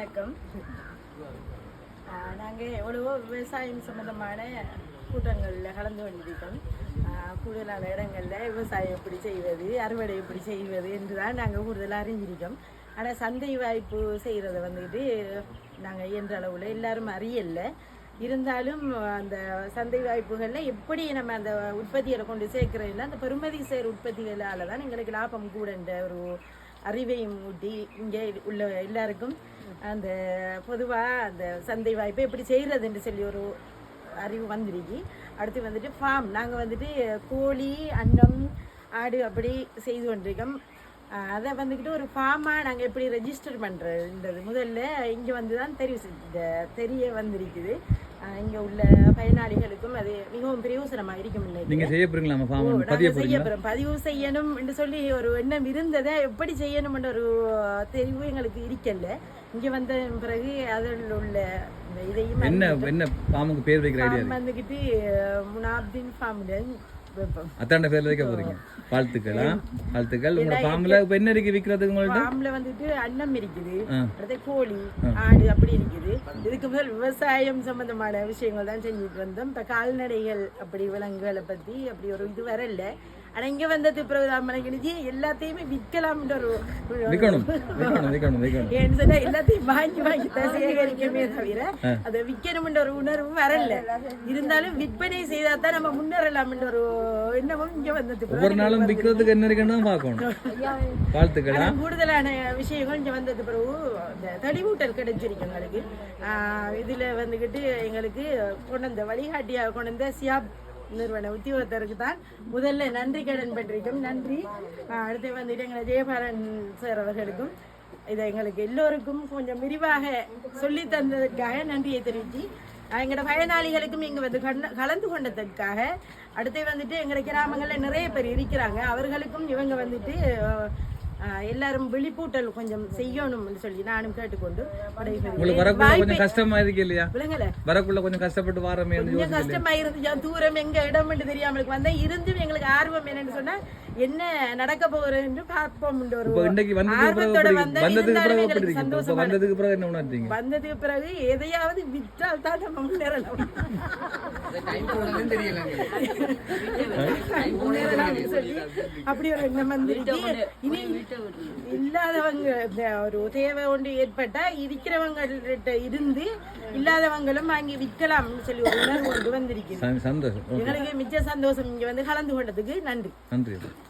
வணக்கம். நாங்கள் எவ்வளவோ விவசாயம் சம்மந்தமான கூட்டங்களில் கலந்து கொண்டிருக்கோம். கூடுதலான இடங்களில் விவசாயம் எப்படி செய்வது அறுவடை எப்படி செய்வது என்று தான் நாங்கள் கூடுதலாக அறிஞ்சிருக்கோம் ஆனால் சந்தை வாய்ப்பு செய்கிறத வந்துட்டு நாங்கள் இயன்ற அளவில் எல்லாரும் அறியல. இருந்தாலும் அந்த சந்தை வாய்ப்புகளில் எப்படி நம்ம அந்த உற்பத்திகளை கொண்டு சேர்க்கிறதுனா அந்த பெருமதி சேர் உற்பத்திகளால் தான் எங்களுக்கு லாபம் கூடன்ற ஒரு அறிவையும் ஊட்டி இங்கே உள்ள எல்லாருக்கும் அந்த பொதுவாக அந்த சந்தை வாய்ப்பை எப்படி செய்கிறதுன்னு சொல்லி ஒரு அறிவு வந்துருக்கு. அடுத்து வந்துட்டு ஃபார்ம் நாங்கள் வந்துட்டு கோழி அன்னம் ஆடு அப்படி செய்து கொண்டிருக்கோம். அதை வந்துக்கிட்டு ஒரு ஃபார்மாக நாங்கள் எப்படி ரெஜிஸ்டர் பண்ணுறதுன்றது முதல்ல இங்கே வந்து தான் தெரிவு தெரிய வந்திருக்குது. இங்கே உள்ள பயனாளிகளுக்கும் அது மிகவும் பிரயோசனமாக இருக்கும் இன்னைக்கு. நீங்க செய்ய போறோம். பதிவு செய்யணும் என்று சொல்லி ஒரு எண்ணம் இருந்ததை எப்படி செய்யணும்ன்ற ஒரு தெரிவு எங்களுக்கு இருக்கல இங்க வந்த பிறகு அதில் உள்ள இதையும் என்ன என்ன ஃபார்முக்கு பேர் வைக்கிற ஐடியா farm வந்துகிட்டு முனாப்தின் ஃபார்ம்ல அத்தாண்ட பேர்ல வைக்க போறீங்க வாழ்த்துக்களா? வாழ்த்துக்கள். உங்களோட ஃபார்ம்ல இப்ப என்ன இருக்கு விக்கிறதுக்கு உங்கள்ட்ட? ஃபார்ம்ல வந்துட்டு அன்னம் இருக்குது. அடுத்து கோழி ஆடு அப்படி இருக்குது. இதுக்கு முதல் விவசாயம் சம்பந்தமான விஷயங்கள் தான் செஞ்சுட்டு வந்தோம். இப்ப கால்நடைகள் அப்படி விலங்குகளை பத்தி அப்படி ஒரு இது வரல. ஆனா இங்க வந்தது தான் மனைக்கு எல்லாத்தையுமே விற்கலாம்ன்ற ஒரு ஒரு- ஏன்னு சொன்னா எல்லாத்தையும் வாங்கி வாங்கி சேகரிக்கமே தவிர அதை விற்கணும்ன்ற ஒரு உணர்வு வரல. இருந்தாலும் விற்பனை செய்தா தான் நம்ம முன்னேறலாம்ன்ற ஒரு எண்ணமும் இங்க வந்தது ஒவ்வொரு நாளும் விற்கிறதுக்கு என்ன இருக்குன்னு பார்க்கணும். வாழ்த்துக்களா கூடுதலான விஷயங்கள் இங்க வந்தது பிறகு இந்த தெளிவூட்டல் கிடைச்சிருக்கு எங்களுக்கு. ஆஹ் இதுல வந்துகிட்டு எங்களுக்கு கொண்டு வந்த வழிகாட்டியாக கொண்டு வந்த சியாப் நிறுவன உத்தியோகத்தருக்கு தான் முதல்ல நன்றி கடன் பெற்றிருக்கும். நன்றி. அடுத்து வந்துட்டு எங்களை ஜெயபாரன் சார் அவர்களுக்கும் இதை எங்களுக்கு எல்லோருக்கும் கொஞ்சம் விரிவாக சொல்லி தந்ததற்காக நன்றியை தெரிவித்து எங்களோட பயனாளிகளுக்கும் இங்கே வந்து கலந்து- கலந்து கொண்டதற்காக அடுத்து வந்துட்டு எங்களோட கிராமங்களில் நிறைய பேர் இருக்கிறாங்க. அவர்களுக்கும் இவங்க வந்துட்டு எல்லாரும் விழிப்பூட்டல் கொஞ்சம் செய்யணும்னு சொல்லி நானும் கேட்டுக்கொண்டு கொஞ்சம் கஷ்டமா இருக்கு இல்லையா? விளங்கல வரக்குள்ள கொஞ்சம் கஷ்டப்பட்டு வாரமே கொஞ்சம் கஷ்டமா இருந்துச்சு தூரம் எங்க இடம் தெரியாமலுக்கு வந்தா இருந்தும் எங்களுக்கு ஆர்வம் என்னன்னு சொன்னா என்ன நடக்க போகுதுன்னு பார்ப்போம் இன்னைக்கு வந்ததுக்கு பிறகு வந்ததுக்கு பிறகு என்ன உணர்த்தீங்க வந்ததுக்கு பிறகு எதையாவது விற்றால் தான் நம்ம முன்னேறலாம். சொல்லி அப்படி ஒரு எண்ணம் வந்துருச்சு இனி இல்லாதவங்க இந்த ஒரு தேவை ஒன்று ஏற்பட்டா இருக்கிறவங்கள்ட்ட இருந்து இல்லாதவங்களும் வாங்கி விற்கலாம்னு சொல்லி ஒரு உணர்வு கொண்டு ஓகே. எங்களுக்கு மிச்ச சந்தோஷம் இங்க வந்து கலந்து கொண்டதுக்கு நன்றி. நன்றி.